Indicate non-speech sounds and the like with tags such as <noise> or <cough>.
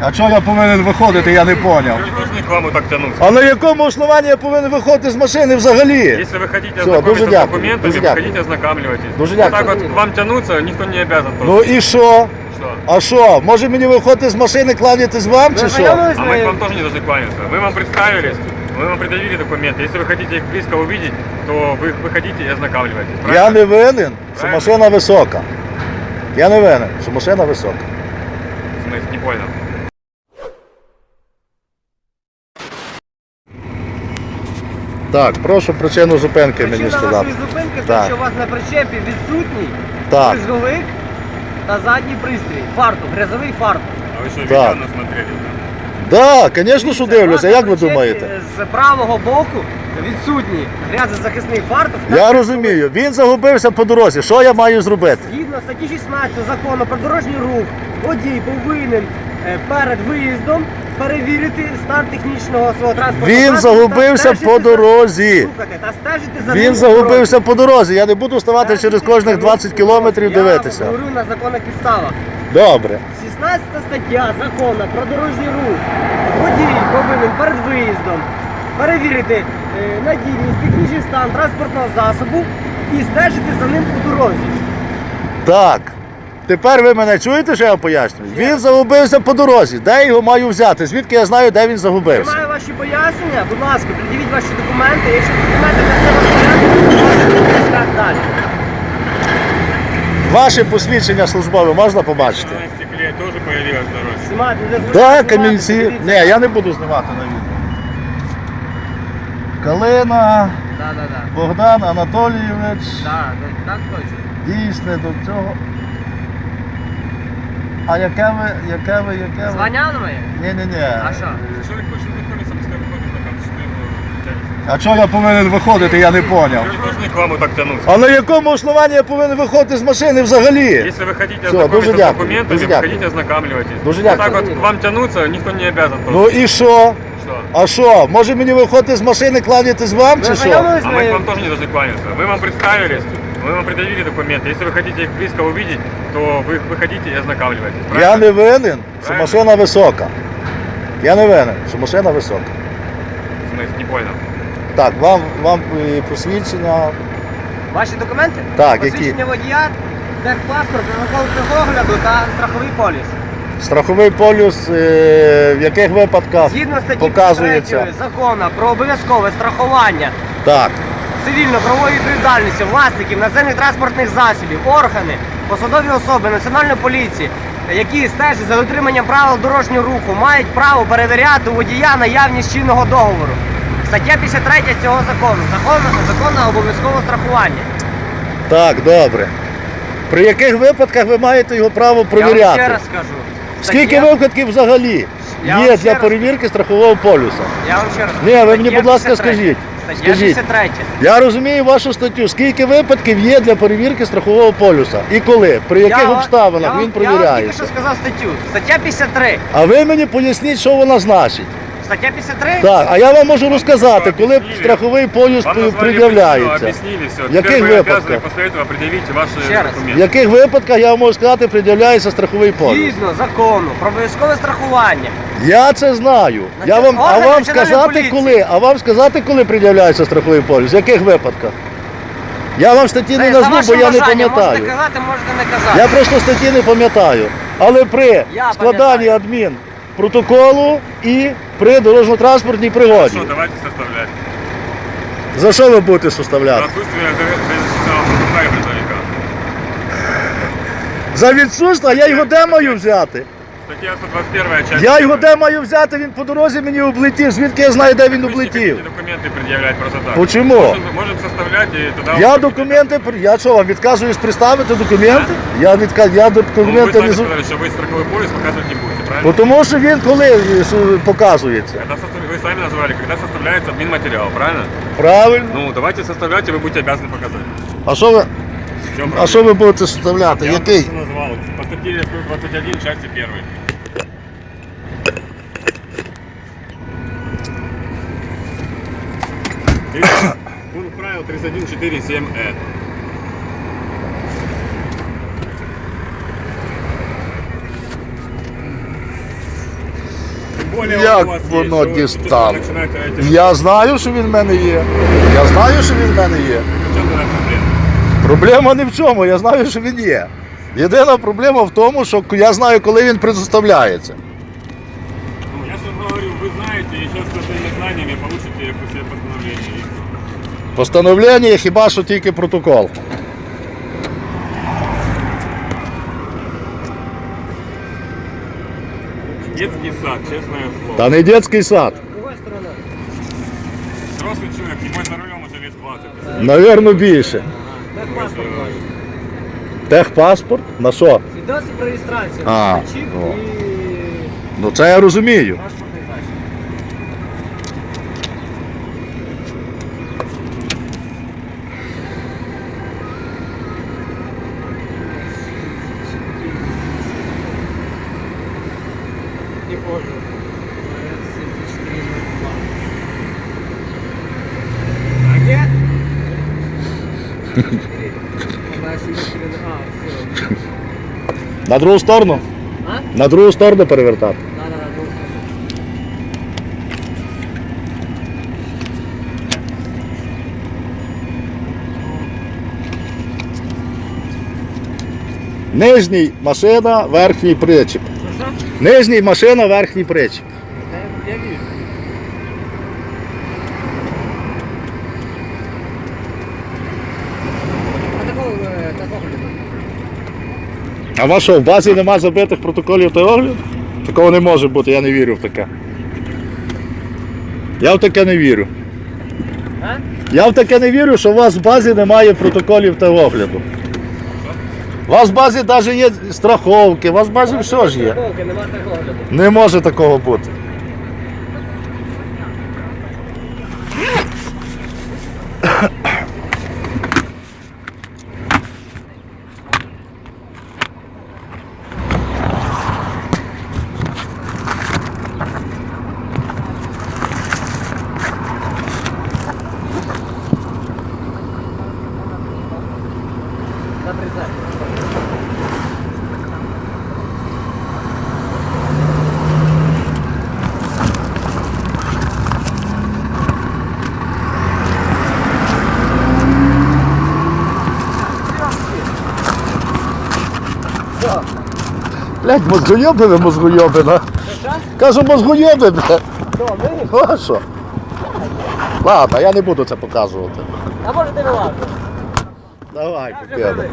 А чого я повинен виходити, я не поняв. Вы не должны к вам вот так тянуться. А на якому основанні я повинен виходити з машини взагалі? Если вы хотите Всё, ознакомиться дуже с дякую, документами, дуже дякую. приходите, ознакомливайтесь. Дуже вот так дякую. вот к вам тянуться никто не обязан. Ну просто. і що? Что? А що? Може мені виходити з машини, кланятись вам чи що? А мы к вам тоже не должны кланяться. Мы вам представились, мы вам предъявили документы. Если вы хотите их близко увидеть, то вы выходите и ознакомливайтесь. Я правильно? не винен, що Правильно. машина висока. Я не винен, що машина висока. В смысле, не понял. Так, прошу причину зупинки мені Причина сказати. вашої зупинки, Так. що у вас на причепі відсутній Так. бризговик та задній пристрій. Фартук, грязовий фартук. А вы что, Так. видео насмотрели? Так, звісно, що дивлюся, як ви думаєте? З правого боку відсутній грязозахисний фартук. та Я розумію, він загубився по дорозі. Що я маю зробити? Згідно статті 16 закону про дорожній рух, водій повинен е, перед виїздом перевірити стан технічного свого транспорту. Він загубився по дорозі. Слухайте, та стежити за Він загубився по дорозі. Я не буду ставати через кожних 20 кілометрів Я дивитися. говорю на законних підставах. Добре. 16 стаття закону про дорожній рух. Водій повинен перед виїздом перевірити е, надійність, технічний стан транспортного засобу і стежити за ним по дорозі. Так. Тепер ви мене чуєте, що я пояснюю? Він загубився по дорозі. Де я його маю взяти? Звідки я знаю, де він загубився? Приймаю ваші пояснення, будь ласка, пред'явіть ваші документи. Якщо документи не все розпорядку, то далі. Ваше посвідчення службове можна побачити? На стекле тоже появилась на дороге. Знімати, не Так, камінці. Ні, я не буду знімати на відео. Калина, Да, да, да. Богдан Анатолійович. Да, да, так точно. Дійсне до цього. А яке ви, яке ви, яке ви? Звання на моє? Ні, ні, ні. А що? Человек хочет знакомиться, пускай выходит на камеру, что ты его тянешь. А чого я повинен виходити, я не поняв. Вы не должны к вам вот так тянуться. А на якому основанні я повинен виходити з машини взагалі? Если вы хотите Всё, ознакомиться дуже с дякую, документами, дуже дякую. выходите, ознакомливайтесь. Дуже вот дякую. так вот к вам тянуться никто не обязан. просто. Ну і що? Что? А що? Може мені виходити з машини, кланятись вам Ви чи що? знайомились з А мы к моїм? вам тоже не должны кланяться. Мы вам представились, мы вам предъявили документы. Если вы хотите их близко увидеть, то вы выходите и ознакомливайтесь. Я правильно? не винен, що Правильно. машина висока. Я не винен, що машина висока. В смысле, не понял. Так, вам, вам е, посвідчення. Ваші документи? Так, які? Посвідчення водія, техпаспорт, протокол огляду та страховий поліс. Страховий полюс е, в яких випадках Згідно статті показується. 3 закону про обов'язкове страхування Так. цивільно-правової відповідальності власників наземних транспортних засобів, органи, посадові особи Національної поліції, які стежать за дотриманням правил дорожнього руху, мають право перевіряти у водія наявність чинного договору. Стаття 53 цього закону. Закон, закон на обов'язкове страхування. Так, добре. При яких випадках ви маєте його право перевіряти? Я вам ще раз скажу. Скільки Стаття- випадків взагалі Я вам є ще для раз- перевірки страхового полюса? Я вам ще раз. Ні, ви мені, Стаття будь ласка, 53. скажіть. Стаття Скажіть. 63. Я розумію вашу статтю. Скільки випадків є для перевірки страхового полюса? І коли? При яких Я обставинах я він Я вам тільки що сказав статтю. Стаття 53. А ви мені поясніть, що вона значить. Стаття 53? Так, а я вам можу розказати, коли об'яснили. страховий полюс Вам назвали пред'являється. причину, объяснили все. В яких Теперь вы випадках? обязаны после этого предъявить ваши Ще раз. В документы. яких випадках я вам можу сказати, пред'являється страховий полюс? Згідно закону про обов'язкове страхування. Я це знаю. Я вам, а Органи вам Національної сказати поліції. коли? А вам сказати, коли пред'являється страховий полюс? В яких випадках? Я вам статті не Це за назву, бо вашим я не бажанням. Можете пам'ятаю. казати, можете не казати. Я просто статті не пам'ятаю. Але при Я складанні пам'ятаю. адмін протоколу і при дорожньо-транспортній пригоді. Хорошо, давайте составлять. За що ви будете За составляти? отсутствие защитного протокола и грузовика. За відсутство, а я його де маю взяти? Статья 121 часть. Я його первая. де маю взяти, він по дорозі мені облетів. Звідки я знаю, де він Вы не облетів? хотите документы предъявлять просто так. Почему? Можем, можем составлять и тогда... Я вы- документи, при- я що вам відказуюсь представити документи? Я відка... я Ну, вы документи сами не зу- сказали, что вы страховой полис показывать не будете, Правильно? Бо Тому що він коли показується. Когда состав- Вы сами назвали, когда составляется админматериал, правильно? Правильно. Ну, давайте составлять, и вы будете обязаны показать. А що ви, В чем а що ви будете составляти? Я вам Який? просто назвал. По статье 121, части 1. <coughs> Пункт правил 3147Э. Як у вас есть, воно что вы дістало? начинаете эти- Я знаю, що він в мене є. Я знаю, що він в мене є. В чем тогда проблема? Проблема не в чому, я знаю, що він є. Єдина проблема в тому, що я знаю, коли він предоставляється. Ну, я же говорю, вы знаете, и сейчас с этими знаниями получите по себе постановление. Постановлення хіба що тільки протокол. Детский сад, честное слово. Та не детский сад. Взрослый человек, не мой за рулем, уже лет 20. Навірно, більше. Техпаспорт. Техпаспорт? На що? Свідоцтво про реєстрацію. А, Чіп о. і Ну це я розумію. Не помню. 7402. А где? Она 7402. А, все. На другу сторону? А? На другу сторону перевертати. Да, да, Нижній машина, верхній причіп. Что? Нижній машина, верхній причіп. А вас що, в базі нема забитих протоколів та огляд? Такого не може бути, я не вірю в таке. Я в таке не вірю. А? Я в таке не вірю, що у вас в базі немає протоколів та огляду. У вас в базі навіть є страховки, у вас в базі все ж є. Нема такого. Не може такого бути. Блять, мозгойоби ви мозгойобина. Кажу, мозгойоби, бля. Ну а що? Ладно, я не буду це показувати. А може ти не ладно? Давай, покидай.